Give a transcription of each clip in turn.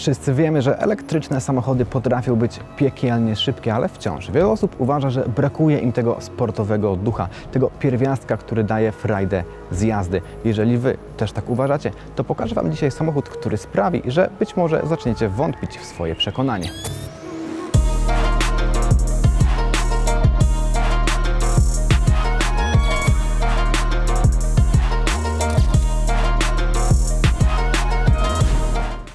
Wszyscy wiemy, że elektryczne samochody potrafią być piekielnie szybkie, ale wciąż wiele osób uważa, że brakuje im tego sportowego ducha, tego pierwiastka, który daje frajdę z jazdy. Jeżeli Wy też tak uważacie, to pokażę Wam dzisiaj samochód, który sprawi, że być może zaczniecie wątpić w swoje przekonanie.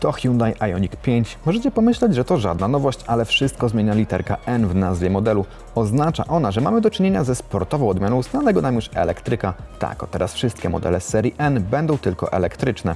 To Hyundai Ioniq 5. Możecie pomyśleć, że to żadna nowość, ale wszystko zmienia literka N w nazwie modelu. Oznacza ona, że mamy do czynienia ze sportową odmianą znanego nam już elektryka. Tak, o teraz wszystkie modele serii N będą tylko elektryczne.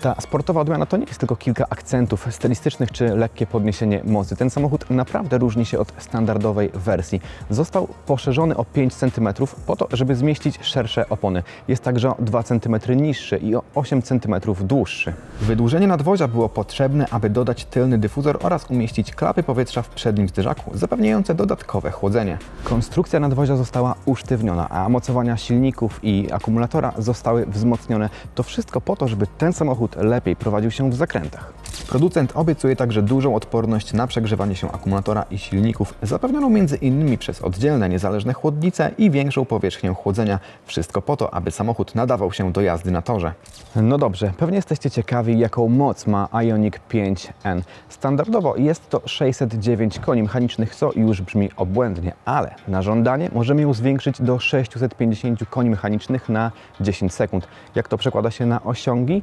Ta sportowa odmiana to nie jest tylko kilka akcentów stylistycznych czy lekkie podniesienie mocy. Ten samochód naprawdę różni się od standardowej wersji. Został poszerzony o 5 cm po to, żeby zmieścić szersze opony. Jest także o 2 cm niższy i o 8 cm dłuższy. Wydłużenie nadwozia było potrzebne, aby dodać tylny dyfuzor oraz umieścić klapy powietrza w przednim zderzaku, zapewniające dodatkowe chłodzenie. Konstrukcja nadwozia została usztywniona, a mocowania silników i akumulatora zostały wzmocnione. To wszystko po to, żeby ten samochód lepiej prowadził się w zakrętach. Producent obiecuje także dużą odporność na przegrzewanie się akumulatora i silników, zapewnioną innymi przez oddzielne niezależne chłodnice i większą powierzchnię chłodzenia. Wszystko po to, aby samochód nadawał się do jazdy na torze. No dobrze, pewnie jesteście ciekawi, jaką moc ma Ioniq 5N. Standardowo jest to 609 koni mechanicznych, co już brzmi obłędnie, ale na żądanie możemy ją zwiększyć do 650 koni mechanicznych na 10 sekund. Jak to przekłada się na osiągi?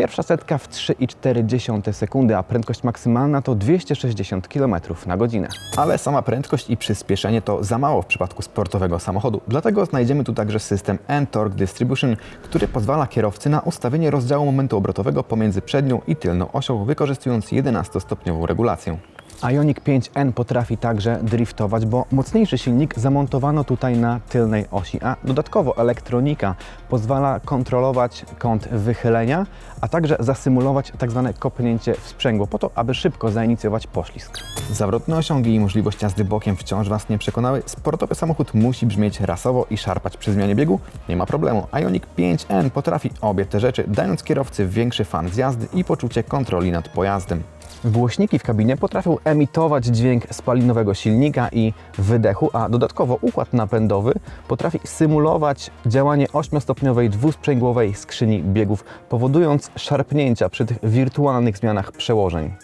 Pierwsza setka w 3,4 sekundy, a prędkość maksymalna to 260 km na godzinę. Ale sama prędkość i przyspieszenie to za mało w przypadku sportowego samochodu. Dlatego znajdziemy tu także system N-Torque Distribution, który pozwala kierowcy na ustawienie rozdziału momentu obrotowego pomiędzy przednią i tylną osią, wykorzystując 11-stopniową regulację. Ioniq 5N potrafi także driftować, bo mocniejszy silnik zamontowano tutaj na tylnej osi, a dodatkowo elektronika pozwala kontrolować kąt wychylenia, a także zasymulować tzw. kopnięcie w sprzęgło po to, aby szybko zainicjować poślizg. Zawrotne osiągi i możliwość jazdy bokiem wciąż Was nie przekonały. Sportowy samochód musi brzmieć rasowo i szarpać przy zmianie biegu? Nie ma problemu. Ioniq 5N potrafi obie te rzeczy, dając kierowcy większy fan z jazdy i poczucie kontroli nad pojazdem. Głośniki w kabinie potrafią emitować dźwięk spalinowego silnika i wydechu, a dodatkowo układ napędowy potrafi symulować działanie 8-stopniowej dwusprzęgłowej skrzyni biegów, powodując szarpnięcia przy tych wirtualnych zmianach przełożeń.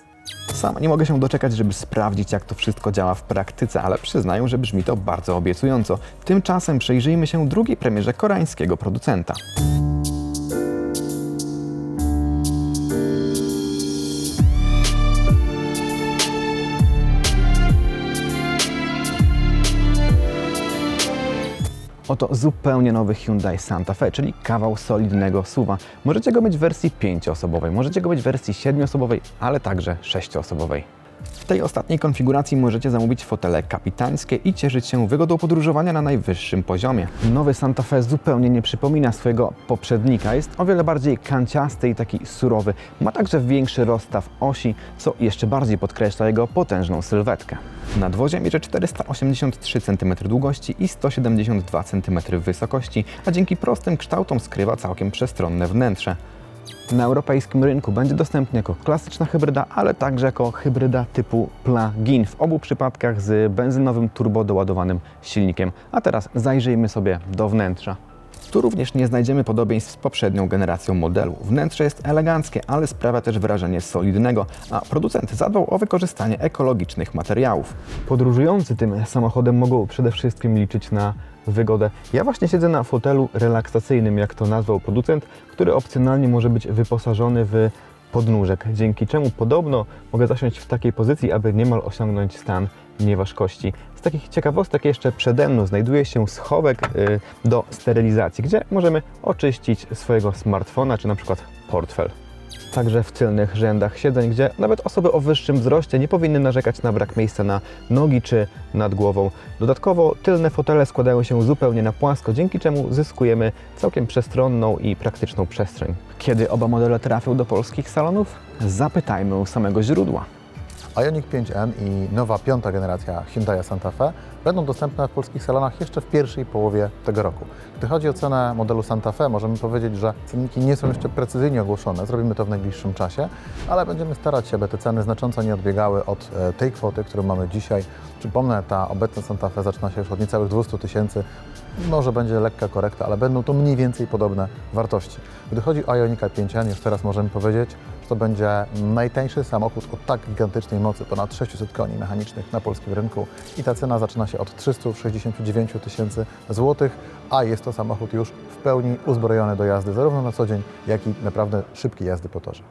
Sam nie mogę się doczekać, żeby sprawdzić, jak to wszystko działa w praktyce, ale przyznaję, że brzmi to bardzo obiecująco. Tymczasem przyjrzyjmy się drugiej premierze koreańskiego producenta. Oto zupełnie nowy Hyundai Santa Fe, czyli kawał solidnego suwa. Możecie go mieć w wersji 5-osobowej, możecie go mieć w wersji 7-osobowej, ale także 6-osobowej. W tej ostatniej konfiguracji możecie zamówić fotele kapitańskie i cieszyć się wygodą podróżowania na najwyższym poziomie. Nowy Santa Fe zupełnie nie przypomina swojego poprzednika. Jest o wiele bardziej kanciasty i taki surowy. Ma także większy rozstaw osi, co jeszcze bardziej podkreśla jego potężną sylwetkę. Nadwozie mierzy 483 cm długości i 172 cm wysokości, a dzięki prostym kształtom skrywa całkiem przestronne wnętrze. Na europejskim rynku będzie dostępny jako klasyczna hybryda, ale także jako hybryda typu plug-in w obu przypadkach z benzynowym turbodoładowanym silnikiem. A teraz zajrzyjmy sobie do wnętrza. Tu również nie znajdziemy podobieństw z poprzednią generacją modelu. Wnętrze jest eleganckie, ale sprawia też wrażenie solidnego, a producent zadbał o wykorzystanie ekologicznych materiałów. Podróżujący tym samochodem mogą przede wszystkim liczyć na wygodę. Ja właśnie siedzę na fotelu relaksacyjnym, jak to nazwał producent, który opcjonalnie może być wyposażony w podnóżek, dzięki czemu podobno mogę zasiąść w takiej pozycji, aby niemal osiągnąć stan nieważkości. Z takich ciekawostek jeszcze przede mną znajduje się schowek y, do sterylizacji, gdzie możemy oczyścić swojego smartfona czy na przykład portfel. Także w tylnych rzędach siedzeń, gdzie nawet osoby o wyższym wzroście nie powinny narzekać na brak miejsca na nogi czy nad głową. Dodatkowo tylne fotele składają się zupełnie na płasko, dzięki czemu zyskujemy całkiem przestronną i praktyczną przestrzeń. Kiedy oba modele trafią do polskich salonów? Zapytajmy u samego źródła. Ioniq 5N i nowa piąta generacja Hyundai Santa Fe będą dostępne w polskich salonach jeszcze w pierwszej połowie tego roku. Gdy chodzi o cenę modelu Santa Fe, możemy powiedzieć, że cenniki nie są jeszcze precyzyjnie ogłoszone. Zrobimy to w najbliższym czasie, ale będziemy starać się, aby te ceny znacząco nie odbiegały od e, tej kwoty, którą mamy dzisiaj. Przypomnę, ta obecna Santa Fe zaczyna się już od niecałych 200 tysięcy. Może będzie lekka korekta, ale będą to mniej więcej podobne wartości. Gdy chodzi o Ionika 5N, już teraz możemy powiedzieć, że to będzie najtańszy samochód o tak gigantycznej mocy, ponad 600 koni mechanicznych na polskim rynku i ta cena zaczyna się od 369 tysięcy złotych, a jest to samochód już w pełni uzbrojony do jazdy zarówno na co dzień, jak i naprawdę szybkiej jazdy po torze.